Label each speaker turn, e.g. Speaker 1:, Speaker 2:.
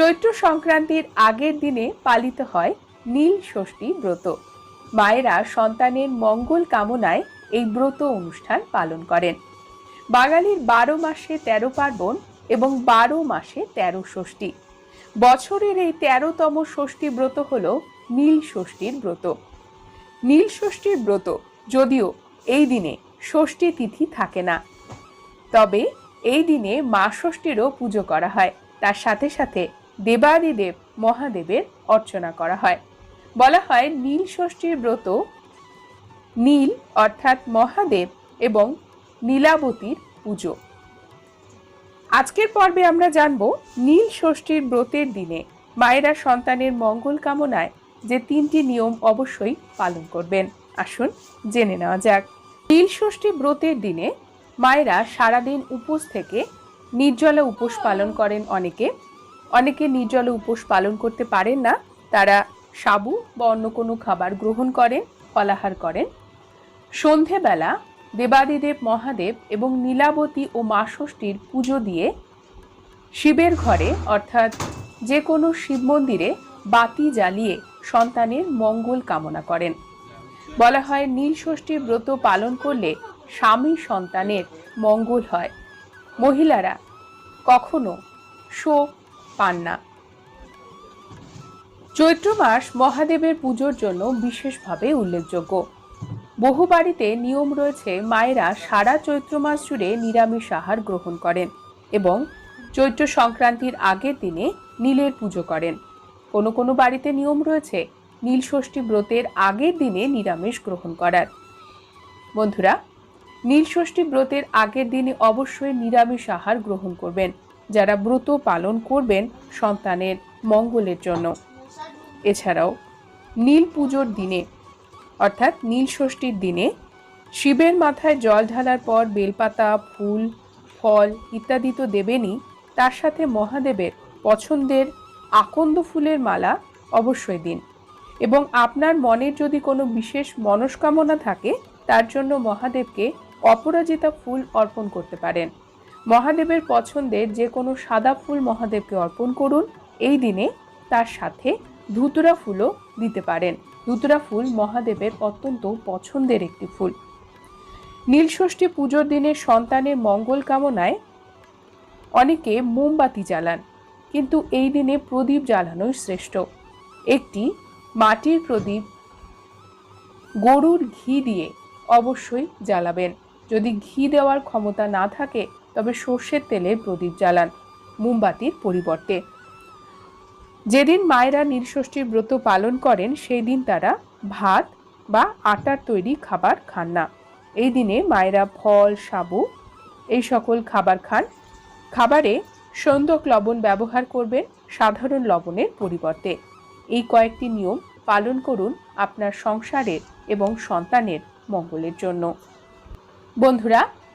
Speaker 1: চৈত্র সংক্রান্তির আগের দিনে পালিত হয় নীল ষষ্ঠী ব্রত। মায়েরা সন্তানের মঙ্গল কামনায় এই ব্রত অনুষ্ঠান পালন করেন। বাঙালির বারো মাসে তেরো পার্বণ এবং বারো মাসে তেরো ষষ্ঠী। বছরের এই তেরোতম ষষ্ঠী ব্রত হল নীল ষষ্ঠীর ব্রত। নীল ষষ্ঠীর ব্রত যদিও এই দিনে ষষ্ঠী তিথি থাকে না। তবে এই দিনে মা ষষ্ঠীরও পুজো করা হয়। তার সাথে সাথে দেবাদিদেব মহাদেবের অর্চনা করা হয়। বলা হয় নীল ষষ্ঠীর ব্রত নীল অর্থাৎ মহাদেব এবং নীলাবতীর পুজো। আজকের পর্বে আমরা জানব নীল ষষ্ঠীর ব্রতের দিনে মায়েরা সন্তানের মঙ্গল কামনায় যে তিনটি নিয়ম অবশ্যই পালন করবেন। আসুন জেনে নেওয়া যাক। নীল ষষ্ঠী ব্রতের দিনে মায়েরা সারাদিন উপোস থেকে নির্জলা উপোস পালন করেন অনেকে। অনেকে নির্জলা উপোস পালন করতে পারেন না। তারা সাবু বা অন্য কোনো খাবার গ্রহণ করেন, ফলাহার করেন। সন্ধেবেলা দেবাদিদেব, মহাদেব এবং নীলাবতী ও মা ষষ্ঠীর পুজো দিয়ে শিবের ঘরে, অর্থাৎ যে কোনো শিব মন্দিরে বাতি জ্বালিয়ে সন্তানের মঙ্গল কামনা করেন। বলা হয় নীল ষষ্ঠীর ব্রত পালন করলে স্বামী সন্তানের মঙ্গল হয়। মহিলারা কখনো শোক পান না। চৈত্র মাস মহাদেবের পুজোর জন্য বিশেষভাবে উল্লেখযোগ্য। বহু বাড়িতে নিয়ম রয়েছে মায়েরা সারা চৈত্র মাস জুড়ে নিরামিষ আহার গ্রহণ করেন এবং চৈত্র সংক্রান্তির আগের দিনে নীলের পুজো করেন। কোনো কোনো বাড়িতে নিয়ম রয়েছে নীল ষষ্ঠী ব্রতের আগের দিনে নিরামিষ গ্রহণ করার। বন্ধুরা, নীল ষষ্ঠী ব্রতের আগের দিনে অবশ্যই নিরামিষ আহার গ্রহণ করবেন। যারা ব্রত পালন করবেন সন্তানের মঙ্গলের জন্য। এছাড়াও নীল পুজোর দিনে, অর্থাৎ নীল ষষ্ঠীর দিনে শিবের মাথায় জল ঢালার পর বেলপাতা, ফুল, ফল ইত্যাদি তো দেবেনই, তার সাথে মহাদেবের পছন্দের আকন্দ ফুলের মালা অবশ্যই দিন। এবং আপনার মনের যদি কোনো বিশেষ মনস্কামনা থাকে, তার জন্য মহাদেবকে অপরাজিতা ফুল অর্পণ করতে পারেন। মহাদেবের পছন্দের যে কোনো সাদা ফুল মহাদেবকে অর্পণ করুন। এই দিনে তার সাথে ধুতুরা ফুলও দিতে পারেন। ধুতুরা ফুল মহাদেবের অত্যন্ত পছন্দের একটি ফুল। নীলষষ্ঠী পুজোর দিনে সন্তানের মঙ্গল কামনায় অনেকে মোমবাতি জ্বালান, কিন্তু এই দিনে প্রদীপ জ্বালানোই শ্রেষ্ঠ। একটি মাটির প্রদীপ গরুর ঘি দিয়ে অবশ্যই জ্বালাবেন। যদি ঘি দেওয়ার ক্ষমতা না থাকে তবে সর্ষের তেলের প্রদীপ জ্বালান মোমবাতির পরিবর্তে। যেদিন মায়েরা নীলষষ্ঠীর ব্রত পালন করেন সেই দিন তারা ভাত বা আটার তৈরি খাবার খান না। এই দিনে মায়েরা ফল, সাবু, এই সকল খাবার খান। খাবারে সন্দক লবণ ব্যবহার করবেন, সাধারণ লবণের পরিবর্তে। এই কয়েকটি নিয়ম পালন করুন আপনার সংসারের এবং সন্তানের মঙ্গলের জন্য। বন্ধুরা